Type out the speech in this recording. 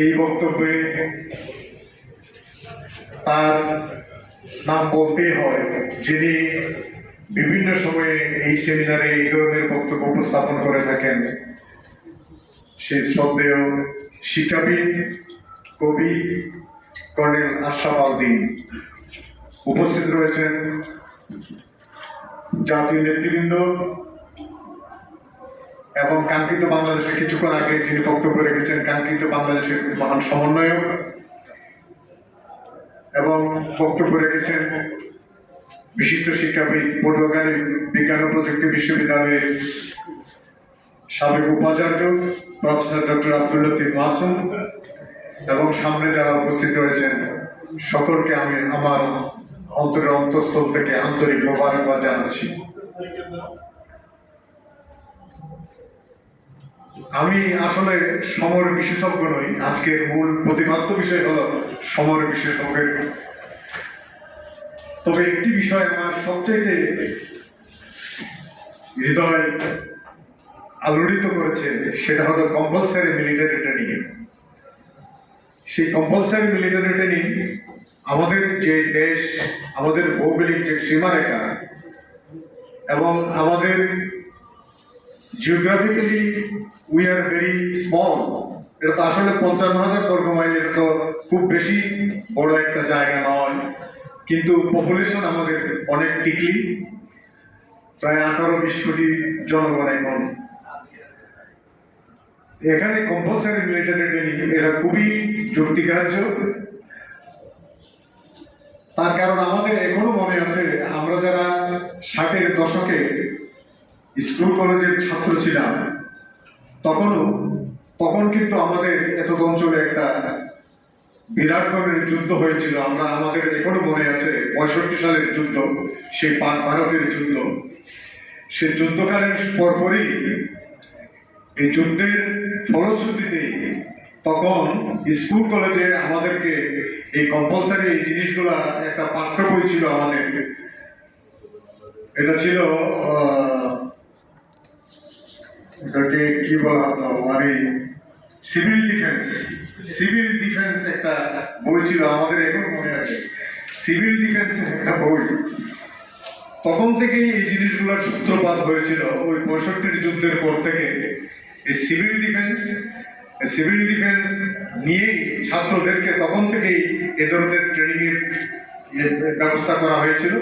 এই বক্তব্যে তার নাম বলতেই হয়, যিনি বিভিন্ন সময়ে এই সেমিনারে এই ধরনের বক্তব্য উপস্থাপন করে থাকেন। সেই শ্রদ্ধেয় শিক্ষাবিদ, কবি কর্নেল আশরাফ আলদিন উপস্থিত রয়েছেন। জাতীয় নেতৃবৃন্দ এবং কাঙ্ক্ষিত বাংলাদেশে কিছুক্ষণ আগে যিনি বক্তব্য রেখেছেন, কাঙ্ক্ষিত বাংলাদেশের মহান সমন্বয়ক এবং বক্তব্য রেখেছেন বিশিষ্ট শিক্ষাবিদ, পটুয়াখালী বিজ্ঞান ও প্রযুক্তি বিশ্ববিদ্যালয়ের সাবেক উপাচার্য, প্রফেসর ডক্টর আব্দুল লতিফ মাসুম এবং সামনে যারা উপস্থিত রয়েছেন, সকলকে আমি আমার অন্তরের অন্তঃস্থল থেকে আন্তরিক মোবারকবাদ জানাচ্ছি। আমি আসলে সমর বিশেষজ্ঞ নই। আজকের মূল প্রতিপাদ্য বিষয় হল সমর বিশেষজ্ঞের তবে একটি বিষয় আমার সবচাইতে হৃদয় আলোড়িত করেছে, সেটা হলো কম্পালসারি মিলিটারি ট্রেনিং সেই কম্পালসারি মিলিটারি ট্রেনিং আমাদের যে দেশ, আমাদের ভৌগোলিক যে সীমারেখা এবং আমাদের geographically we are very small এটা তো আসলে পঞ্চান্ন হাজার বর্গ মাইল, এটা তো খুব বেশি বড় একটা জায়গা নয়। কিন্তু পপুলেশন আমাদের অনেক টিকলি প্রায় আঠারো বিশ কোটি জনগণ এখন। এখানে কম্পালসারি মিলিটারি ট্রেনিং এটা খুবই যুক্তিগ্রাহ্য। তার কারণ আমাদের এখনও মনে আছে, আমরা যারা ষাটের দশকে স্কুল কলেজের ছাত্র ছিলাম। তখনও, তখন কিন্তু আমাদের এত অঞ্চলে একটা বিরাট ধরনের যুদ্ধ হয়েছিল। আমরা, আমাদের এখনও মনে আছে পঁয়ষট্টি সালের যুদ্ধ সেই পাক ভারতের যুদ্ধ। সে যুদ্ধকালীন পরপরই এই যুদ্ধের ফলশ্রুতিতে তখন স্কুল কলেজে আমাদেরকে এই কম্পালসারি এই জিনিসগুলা একটা পাঠ্য বই ছিল আমাদের। এটা ছিল এটাকে কি বলা হতো? মানে সিভিল ডিফেন্স সিভিল ডিফেন্স একটা বই ছিল, আমাদের এখন মনে আছে। সিভিল ডিফেন্সের একটা বই। তখন থেকেই এই জিনিসগুলোর সূত্রপাত হয়েছিল। ওই পঁয়ষট্টির যুদ্ধের পর থেকে এই সিভিল ডিফেন্স সিভিল ডিফেন্স নিয়েই ছাত্রদেরকে তখন থেকেই এ ধরনের ট্রেনিংয়ের ব্যবস্থা করা হয়েছিল।